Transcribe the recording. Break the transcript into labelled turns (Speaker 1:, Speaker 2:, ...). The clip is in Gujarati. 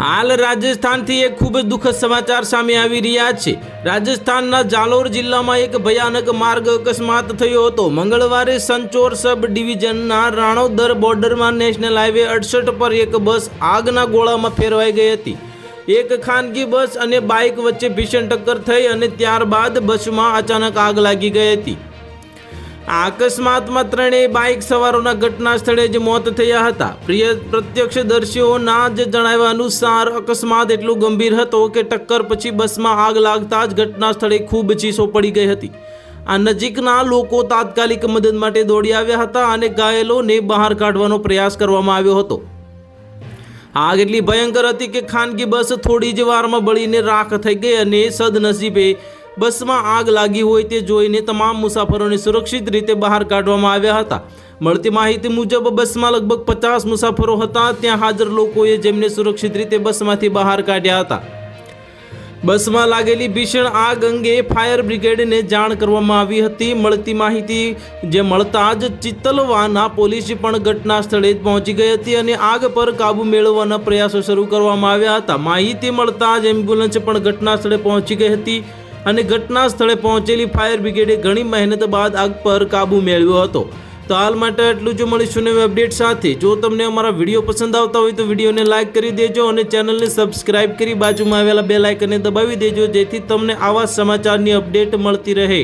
Speaker 1: હાલ રાજસ્થાનથી એક ખૂબ જ દુઃખદ સમાચાર સામે આવી રહ્યા છે. રાજસ્થાનના જાલોર જિલ્લામાં એક ભયાનક માર્ગ અકસ્માત થયો હતો. મંગળવારે સંચોર સબ ડિવિઝનના રાણોદર બોર્ડરમાં નેશનલ હાઈવે અડસઠ પર એક બસ આગના ગોળામાં ફેરવાઈ ગઈ હતી. એક ખાનગી બસ અને બાઇક વચ્ચે ભીષણ ટક્કર થઈ અને ત્યારબાદ બસમાં અચાનક આગ લાગી ગઈ હતી. આ અકસ્માતમાં ત્રણેય બાઇક સવારોના ઘટના સ્થળે જ મોત થયા હતા. પ્રિય પ્રત્યક્ષદર્શીઓના જ જણાવ્યા અનુસાર, અકસ્માત એટલું ગંભીર હતો કે ટક્કર પછી બસમાં આગ લાગતા જ ઘટના સ્થળે ખૂબ ચીસો પડી ગઈ હતી. આ નજીકના લોકો તાત્કાલિક મદદ માટે દોડી આવ્યા હતા અને ઘાયલોને બહાર કાઢવાનો પ્રયાસ કરવામાં આવ્યો હતો. આગ એટલી ભયંકર હતી કે ખાનગી બસ થોડી જ વારમાં બળીને રાખ થઈ ગઈ અને સદનસીબે બસમાં આગ લાગી હોય તે જોઈને તમામ મુસાફરોને સુરક્ષિત રીતે બહાર કાઢવામાં આવ્યા હતા. મળતી માહિતી મુજબ, બસમાં લગભગ પચાસ મુસાફરો હતા. ત્યાં હાજર લોકોએ જેમને સુરક્ષિત રીતે બસમાંથી બહાર કાઢ્યા હતા. બસમાં લાગેલી ભીષણ આગ અંગે ફાયર બ્રિગેડને જાણ કરવામાં આવી હતી. મળતી માહિતી જે મળતા જ ચિત્તલવાના પોલીસ પણ ઘટના સ્થળે પહોંચી ગઈ હતી અને આગ પર કાબુ મેળવવાના પ્રયાસો શરૂ કરવામાં આવ્યા હતા. માહિતી મળતા જ એમ્બ્યુલન્સ પણ ઘટના સ્થળે પહોંચી ગઈ હતી. અને ઘટના સ્થળે પહોંચેલી ફાયર બ્રિગેડે ઘણી મહેનત બાદ આગ પર કાબુ મેળવ્યો હતો. તો હાલ માટે એટલું જ. મળીશું નવી અપડેટ સાથે. જો તમને અમારા વીડિયો પસંદ આવતા હોય તો વિડીયોને લાઇક કરી દેજો અને ચેનલને સબસ્ક્રાઇબ કરી બાજુમાં આવેલા બે લાઇકને દબાવી દેજો જેથી તમને આવા સમાચારની અપડેટ મળતી રહે.